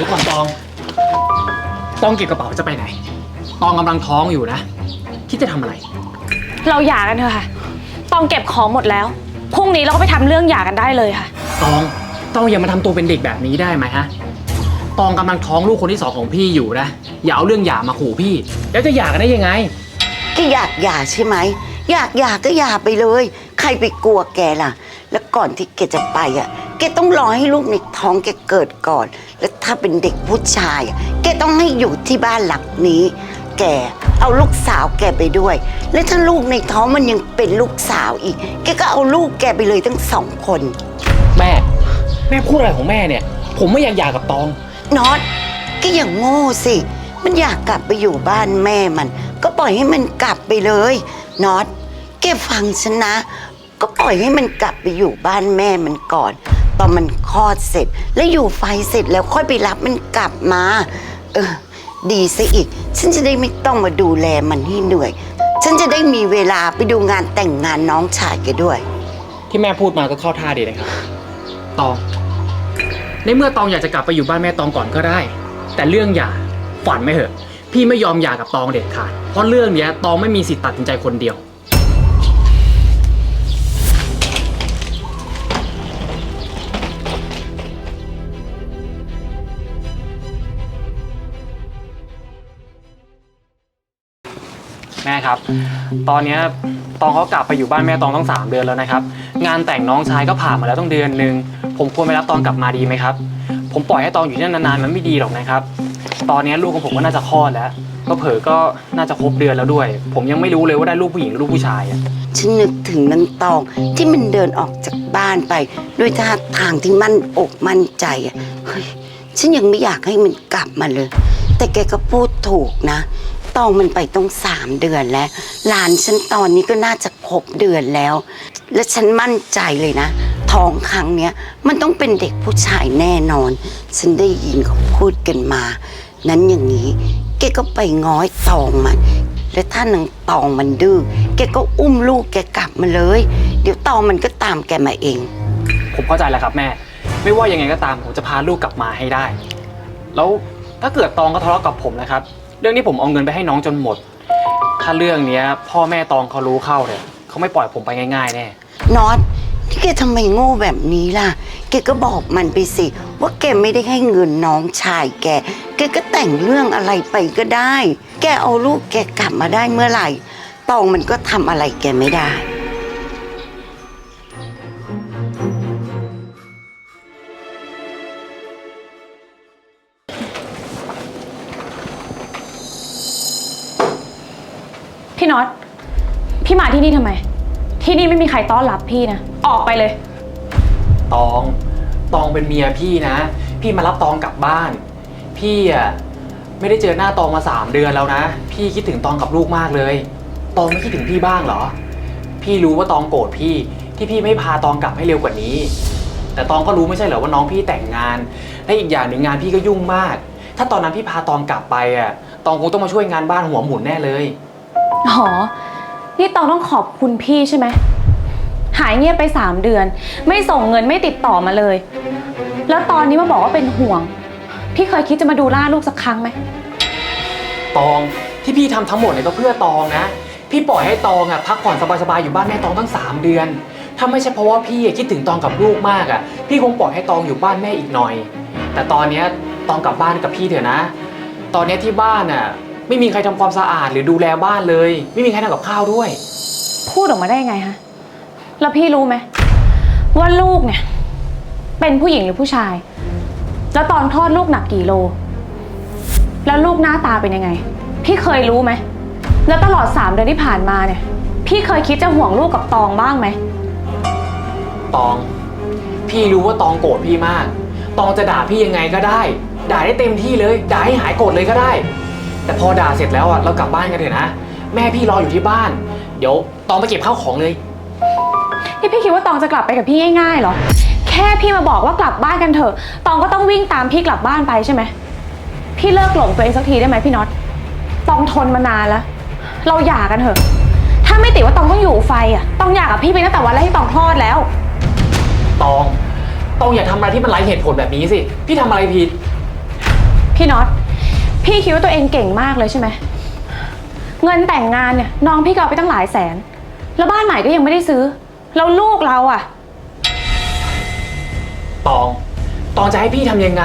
ดี๋ยวก่อนตองตองเก็บกระเป๋าจะไปไหน ตองกำลังท้องอยู่นะ คิดจะทำอะไร เราหย่ากันเถอะค่ะต้องเก็บของหมดแล้ว พรุ่งนี้เราก็ไปทำเรื่องหย่ากันได้เลยค่ะ ตอง ตองอย่ามาทำตัวเป็นเด็กแบบนี้ได้ไหมฮะ ตองกำลังท้องลูกคนที่สองของพี่อยู่นะ อย่าเอาเรื่องหย่ามาขู่พี่ แล้วจะหย่ากันได้ยังไงแกอยากหย่าใช่ไหม อยากหย่าก็หย่าไปเลย ใครไปกลัวแกล่ะ แล้วก่อนที่แกจะไปอะแกต้องรอให้ลูกในท้องแกเกิดก่อน แล้ว ถ้าเป็นเด็กผู้ชายอะแกต้องให้อยู่ที่บ้านหลังนี้ แกเอาลูกสาวแกไปด้วย และถ้าลูกในท้องมันยังเป็นลูกสาวอีก แกก็เอาลูกแกไปเลยทั้งสองคน แม่ แม่พูดอะไรของแม่เนี่ย ผมไม่อยากหย่ากับตอง น็อตก็อย่างโง่สิ มันอยากกลับไปอยู่บ้านแม่มัน ก็ปล่อยให้มันกลับไปเลย น็อตแกฟังฉันนะ ก็ปล่อยให้มันกลับไปอยู่บ้านแม่มันก่อน ตอนมันคลอดเสร็จ แล้วอยู่ไฟเสร็จแล้วค่อยไปรับมันกลับมา เออ ดีซะอีก ฉันจะได้ไม่ต้องมาดูแลมันให้เหนื่อย ฉันจะได้มีเวลาไปดูงานแต่งงานน้องชายแกด้วย ที่แม่พูดมาก็เข้าท่าดีนะครับ ตอง ในเมื่อตองอยากจะกลับไปอยู่บ้านแม่ตองก่อนก็ได้ แต่เรื่องหย่าฝันไม่เหอะ พี่ไม่ยอมหย่ากับตองเด็ดขาด เพราะเรื่องเนี้ยตองไม่มีสิทธิ์ตัดสินใจคนเดียว แม่ครับ ตอนเนี้ยตองเขากลับไปอยู่บ้านแม่ตองต้องสามเดือนแล้วนะครับ งานแต่งน้องชายก็ผ่านมาแล้วต้องเดือนหนึ่งผมควรไปรับตองกลับมาดีไหมครับ ผมปล่อยให้ตองอยู่ที่นั่นนานๆมันไม่ดีหรอกนะครับ ตอนเนี้ยลูกของผมก็น่าจะคลอดแล้ว ก็เผลอก็น่าจะครบเดือนแล้วด้วย ผมยังไม่รู้เลยว่าได้ลูกผู้หญิงหรือลูกผู้ชายอะฉันนึกถึงนางตองที่มันเดินออกจากบ้านไป ด้วยท่าทางที่มั่นอกมั่นใจอะเฮ้ยฉันยังไม่อยากให้มันกลับมาเลย แต่แกก็พูดถูกนะ ตองมันไปต้องสามเดือนแล้ว หลานฉันตอนนี้ก็น่าจะครบเดือนแล้ว และฉันมั่นใจเลยนะท้องครั้งเนี้ยมันต้องเป็นเด็กผู้ชายแน่นอน ฉันได้ยินเขาพูดกันมา นั้นอย่างนี้แกก็ไปง้อยตองมัน และถ้านางตองมันดื้อแกก็อุ้มลูกแกกลับมาเลย เดี๋ยวตองมันก็ตามแกมาเอง ผมเข้าใจแล้วครับแม่ ไม่ว่ายังไงก็ตามผมจะพาลูกกลับมาให้ได้ แล้วถ้าเกิดตองก็ทะเลาะกับผมนะครับ เรื่องนี้ผมเอาเงินไปให้น้องจนหมด ถ้าเรื่องเนี้ย พ่อแม่ตองเขารู้เข้าเนี่ยเขาไม่ปล่อยผมไปง่ายๆแน่น็อตที่แกทำไมโง่แบบนี้ล่ะ แกก็บอกมันไปสิ ว่าแกไม่ได้ให้เงินน้องชายแก แกก็แต่งเรื่องอะไรไปก็ได้ แกเอาลูกแกกลับมาได้เมื่อไหร่ ตองมันก็ทำอะไรแกไม่ได้ น็อต พี่มาที่นี่ทำไม ที่นี่ไม่มีใครต้อนรับพี่นะ ออกไปเลย ตอง ตองเป็นเมียพี่นะ พี่มารับตองกลับบ้าน พี่อะไม่ได้เจอหน้าตองมาสามเดือนแล้วนะ พี่คิดถึงตองกับลูกมากเลย ตองไม่คิดถึงพี่บ้างเหรอ พี่รู้ว่าตองโกรธพี่ ที่พี่ไม่พาตองกลับให้เร็วกว่านี้ แต่ตองก็รู้ไม่ใช่เหรอว่าน้องพี่แต่งงาน และอีกอย่างหนึ่งงานพี่ก็ยุ่งมาก ถ้าตอนนั้นพี่พาตองกลับไปอะ ตองคงต้องมาช่วยงานบ้านหัวหมุนแน่เลย อ๋อ นี่ตองต้องขอบคุณพี่ใช่ไหม หายเงียบไปสามเดือน ไม่ส่งเงินไม่ติดต่อมาเลย แล้วตอนนี้มาบอกว่าเป็นห่วง พี่เคยคิดจะมาดูล่าลูกสักครั้งไหม ตองที่พี่ทำทั้งหมดเนี่ยก็เพื่อตองนะ พี่ปล่อยให้ตองอะพักผ่อนสบายๆอยู่บ้านแม่ตองตั้ง 3 เดือน ถ้าไม่ใช่เพราะว่าพี่อะคิดถึงตองกับลูกมากอะ พี่คงปล่อยให้ตองอยู่บ้านแม่อีกหน่อย แต่ตอนเนี้ยตองกลับบ้านกับพี่เถอะนะ ตอนเนี้ยที่บ้านอะ ไม่มีใครทำความสะอาดหรือดูแลบ้านเลย ไม่มีใครทำกับข้าวด้วย พูดออกมาได้ยังไงฮะ แล้วพี่รู้ไหมว่าลูกเนี่ย เป็นผู้หญิงหรือผู้ชาย แล้วตอนคลอดลูกหนักกี่โล แล้วลูกหน้าตาเป็นยังไง พี่เคยรู้ไหม แล้วตลอดสามเดือนที่ผ่านมาเนี่ย พี่เคยคิดจะห่วงลูกกับตองบ้างไหม ตอง พี่รู้ว่าตองโกรธพี่มาก ตองจะด่าพี่ยังไงก็ได้ ด่าได้เต็มที่เลย ด่าให้หายโกรธเลยก็ได้ แต่พอด่าเสร็จแล้วอะเรากลับบ้านกันเถอะนะ แม่พี่รออยู่ที่บ้าน เดี๋ยวตองไปเก็บข้าวของเลย นี่พี่คิดว่าตองจะกลับไปกับพี่ง่ายๆเหรอ แค่พี่มาบอกว่ากลับบ้านกันเถอะ ตองก็ต้องวิ่งตามพี่กลับบ้านไปใช่ไหม พี่เลิกหลงตัวเองสักทีได้ไหมพี่น็อต ตองทนมานานแล้ว เราหย่ากันเถอะ ถ้าไม่ติดว่าตองต้องอยู่ไฟอะต้องหย่ากับพี่ไปตั้งแต่วันแรกที่ตองคลอดแล้ว ตอง ตองอย่าทำอะไรที่มันไร้เหตุผลแบบนี้สิ พี่ทำอะไรผิด พี่น็อต พี่คิดว่าตัวเองเก่งมากเลยใช่ไหม เงินแต่งงานเนี่ยน้องพี่ก็เอาไปตั้งหลายแสน แล้วบ้านใหม่ก็ยังไม่ได้ซื้อ แล้วลูกเราอะตอง ตองจะให้พี่ทำยังไง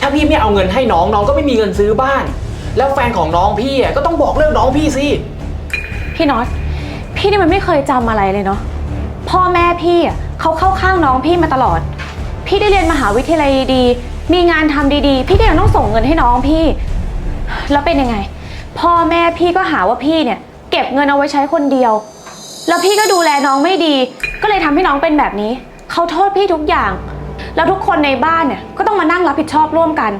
ถ้าพี่ไม่เอาเงินให้น้องน้องก็ไม่มีเงินซื้อบ้าน แล้วแฟนของน้องพี่อะก็ต้องบอกเลิกน้องพี่สิ พี่น็อต พี่นี่มันไม่เคยจำอะไรเลยเนาะ พ่อแม่พี่อะเขาเข้าข้างน้องพี่มาตลอด พี่ได้เรียนมหาวิทยาลัยดีๆมีงานทำดีๆ พี่ก็ยังต้องส่งเงินให้น้องพี่ แล้วเป็นยังไง พ่อแม่พี่ก็หาว่าพี่เนี่ย เก็บเงินเอาไว้ใช้คนเดียว แล้วพี่ก็ดูแลน้องไม่ดี ก็เลยทำให้น้องเป็นแบบนี้เขาโทษพี่ทุกอย่าง แล้วทุกคนในบ้านเนี่ยก็ต้องมานั่งรับผิดชอบร่วมกัน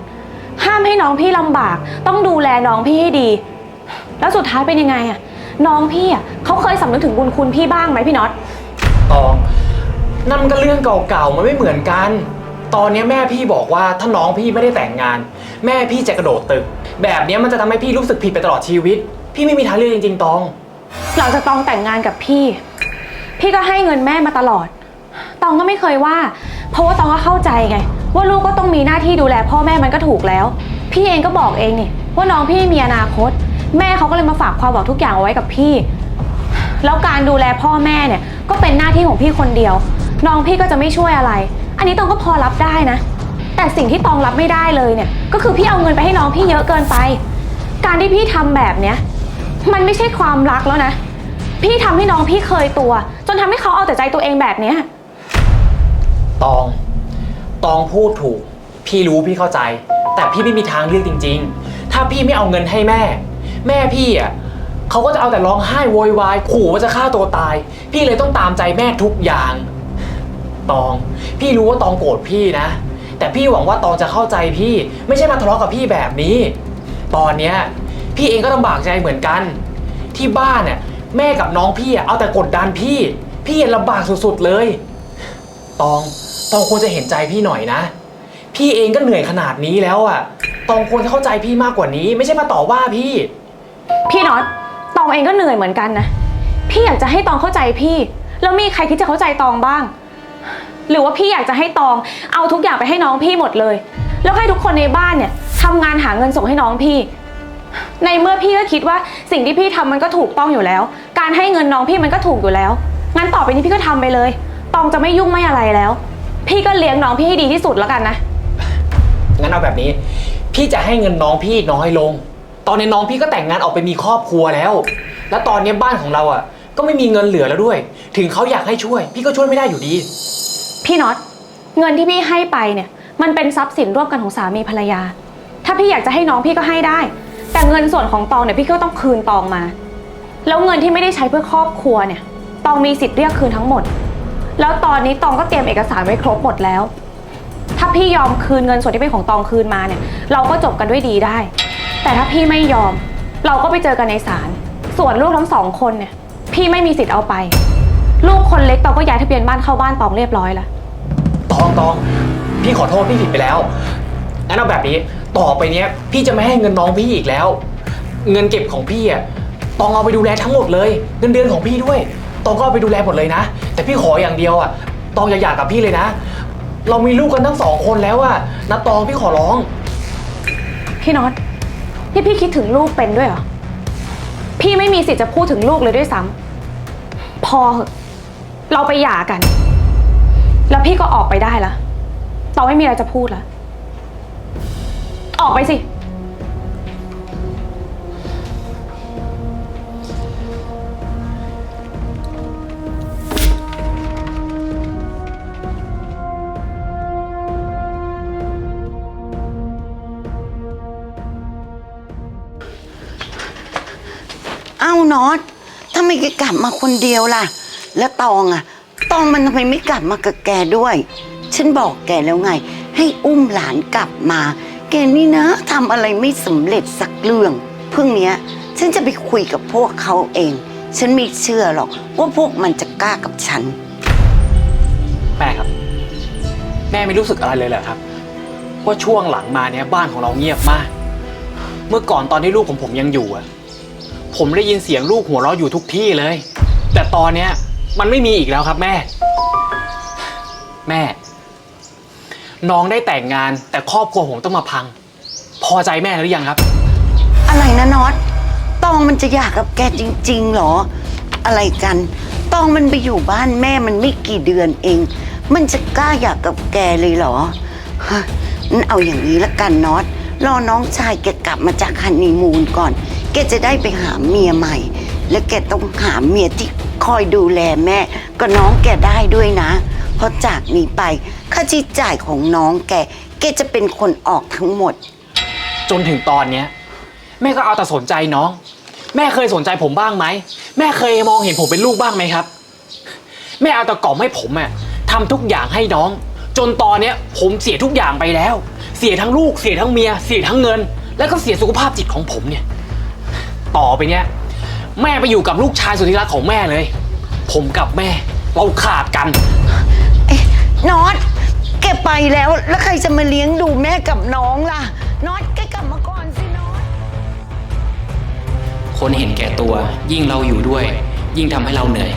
ห้ามให้น้องพี่ลำบาก ต้องดูแลน้องพี่ให้ดี แล้วสุดท้ายเป็นยังไงอะน้องพี่อะเขาเคยสำนึกถึงบุญคุณพี่บ้างไหมพี่น็อต ตองนั่นมันก็เรื่องเก่าๆ มันไม่เหมือนกัน ตอนนี้แม่พี่บอกว่าถ้าน้องพี่ไม่ได้แต่งงาน แม่พี่จะกระโดดตึก แบบนี้มันจะทำให้พี่รู้สึกผิดไปตลอดชีวิต พี่ไม่มีทางเลือกจริงๆตอง หลังจากตองแต่งงานกับพี่ พี่ก็ให้เงินแม่มาตลอด ตองก็ไม่เคยว่า เพราะว่าตองก็เข้าใจไง ว่าลูกก็ต้องมีหน้าที่ดูแลพ่อแม่มันก็ถูกแล้ว พี่เองก็บอกเองนี่ว่าน้องพี่มีอนาคต แม่เขาก็เลยมาฝากความหวังทุกอย่างเอาไว้กับพี่ แล้วการดูแลพ่อแม่เนี่ยก็เป็นหน้าที่ของพี่คนเดียว น้องพี่ก็จะไม่ช่วยอะไร อันนี้ตองก็พอรับได้นะ แต่สิ่งที่ตองรับไม่ได้เลยเนี่ย ก็คือพี่เอาเงินไปให้น้องพี่เยอะเกินไป การที่พี่ทำแบบเนี้ย มันไม่ใช่ความรักแล้วนะ พี่ทำให้น้องพี่เคยตัว จนทำให้เขาเอาแต่ใจตัวเองแบบเนี้ย ตอง ตองพูดถูก พี่รู้พี่เข้าใจ แต่พี่ไม่มีทางเลือกจริง ๆ ถ้าพี่ไม่เอาเงินให้แม่ แม่พี่อะเขาก็จะเอาแต่ร้องไห้โวยวายขู่ว่าจะฆ่าตัวตาย พี่เลยต้องตามใจแม่ทุกอย่าง ตอง พี่รู้ว่าตองโกรธพี่นะ แต่พี่หวังว่าตองจะเข้าใจพี่ ไม่ใช่มาทะเลาะกับพี่แบบนี้ ตอนเนี้ยพี่เองก็ลำบากใจเหมือนกัน ที่บ้านเนี่ยแม่กับน้องพี่อะเอาแต่กดดันพี่ พี่ลำบากสุดๆเลย ตอง ตองควรจะเห็นใจพี่หน่อยนะ พี่เองก็เหนื่อยขนาดนี้แล้วอะตองควรจะเข้าใจพี่มากกว่านี้ ไม่ใช่มาต่อว่าพี่ พี่น็อตตองเองก็เหนื่อยเหมือนกันนะ พี่อยากจะให้ตองเข้าใจพี่ แล้วมีใครคิดจะเข้าใจตองบ้าง หรือว่าพี่อยากจะให้ตอง เอาทุกอย่างไปให้น้องพี่หมดเลย แล้วให้ทุกคนในบ้านเนี่ยทำงานหาเงินส่งให้น้องพี่ ในเมื่อพี่ก็คิดว่าสิ่งที่พี่ทำมันก็ถูกต้องอยู่แล้ว การให้เงินน้องพี่มันก็ถูกอยู่แล้ว งั้นต่อไปนี้พี่ก็ทำไปเลย ตองจะไม่ยุ่งไม่อะไรแล้ว พี่ก็เลี้ยงน้องพี่ให้ดีที่สุดแล้วกันนะ งั้นเอาแบบนี้ พี่จะให้เงินน้องพี่น้อยลง ตอนนี้น้องพี่ก็แต่งงานออกไปมีครอบครัวแล้ว แล้วตอนนี้บ้านของเราอะ ก็ไม่มีเงินเหลือแล้วด้วย ถึงเขาอยากให้ช่วย พี่ก็ช่วยไม่ได้อยู่ดี พี่น็อตเงินที่พี่ให้ไปเนี่ย มันเป็นทรัพย์สินร่วมกันของสามีภรรยา ถ้าพี่อยากจะให้น้องพี่ก็ให้ได้ แต่เงินส่วนของตองเนี่ยพี่ก็ต้องคืนตองมา แล้วเงินที่ไม่ได้ใช้เพื่อครอบครัวเนี่ยตองมีสิทธิ์เรียกคืนทั้งหมด แล้วตอนนี้ตองก็เตรียมเอกสารไว้ครบหมดแล้ว ถ้าพี่ยอมคืนเงินส่วนที่เป็นของตองคืนมาเนี่ย เราก็จบกันด้วยดีได้ แต่ถ้าพี่ไม่ยอม เราก็ไปเจอกันในศาลส่วนลูกทั้งสองคนเนี่ย พี่ไม่มีสิทธิ์เอาไป ลูกคนเล็กตองก็ย้ายทะเบียนบ้านเข้าบ้านตองเรียบร้อยแล้ว ตองตอง พี่ขอโทษพี่ผิดไปแล้วงั้นเอาแบบนี้ ต่อไปเนี้ย พี่จะไม่ให้เงินน้องพี่อีกแล้ว เงินเก็บของพี่อะตองเอาไปดูแลทั้งหมดเลย เงินเดือนของพี่ด้วย ตองก็เอาไปดูแลหมดเลยนะ แต่พี่ขออย่างเดียวอะ ตองอย่าหย่ากับพี่เลยนะ เรามีลูกกันทั้งสองคนแล้วอะนะตองพี่ขอร้อง พี่น็อตนี่พี่คิดถึงลูกเป็นด้วยเหรอ พี่ไม่มีสิทธิ์จะพูดถึงลูกเลยด้วยซ้ำพอเหอะ เราไปหย่ากัน แล้วพี่ก็ออกไปได้ละต่อไม่มีอะไรจะพูดละออกไปสิ เอ้าน็อตทำไมแกกลับมาคนเดียวล่ะ แล้วตองอะตองมันทำไมไม่กลับมากับแกด้วย ฉันบอกแกแล้วไง ให้อุ้มหลานกลับมา แกนี่นะทำอะไรไม่สำเร็จสักเรื่องเพิ่งเนี้ย ฉันจะไปคุยกับพวกเขาเอง ฉันไม่เชื่อหรอกว่าพวกมันจะกล้ากับฉัน แม่ครับ แม่ไม่รู้สึกอะไรเลยเหรอครับ ว่าช่วงหลังมาเนี้ยบ้านของเราเงียบมาก เมื่อก่อนตอนที่ลูกของผมยังอยู่อะผมได้ยินเสียงลูกหัวเราะอยู่ทุกที่เลย แต่ตอนเนี้ย มันไม่มีอีกแล้วครับแม่ แม่ น้องได้แต่งงานแต่ครอบครัวผมต้องมาพัง พอใจแม่หรือยังครับ อะไรนะน็อตตองมันจะอยากกับแกจริง ๆ หรอ อะไรกัน ตองมันไปอยู่บ้านแม่มันไม่กี่เดือนเอง มันจะกล้าอยากกับแกเลยเหรอฮะงั้นเอาอย่างนี้ละกันน็อต รอน้องชายแกกลับมาจากฮันนีมูนก่อน แกจะได้ไปหาเมียใหม่ และแกต้องหาเมียที่ อยดูแลแม่ก็น้องแกได้ด้วยนะ เพราะจากนี้ไปค่าใช้จ่ายของน้องแก แกจะเป็นคนออกทั้งหมด จนถึงตอนเนี้ยแม่ก็เอาแต่สนใจน้อง แม่เคยสนใจผมบ้างไหม แม่เคยมองเห็นผมเป็นลูกบ้างไหมครับ แม่เอาแต่กล่อมให้ผมอะทำทุกอย่างให้น้อง จนตอนเนี้ยผมเสียทุกอย่างไปแล้ว เสียทั้งลูก เสียทั้งเมีย เสียทั้งเงิน แล้วก็เสียสุขภาพจิตของผมเนี่ย ต่อไปเนี้ยแม่ไปอยู่กับลูกชายสุดที่รักของแม่เลย ผมกับแม่ เราขาดกัน เอ๊ะน็อตแกไปแล้ว แล้วใครจะมาเลี้ยงดูแม่กับน้องล่ะน็อตแกกลับมาก่อนสิน็อตคนเห็นแก่ตัว ยิ่งเราอยู่ด้วย ยิ่งทำให้เราเหนื่อย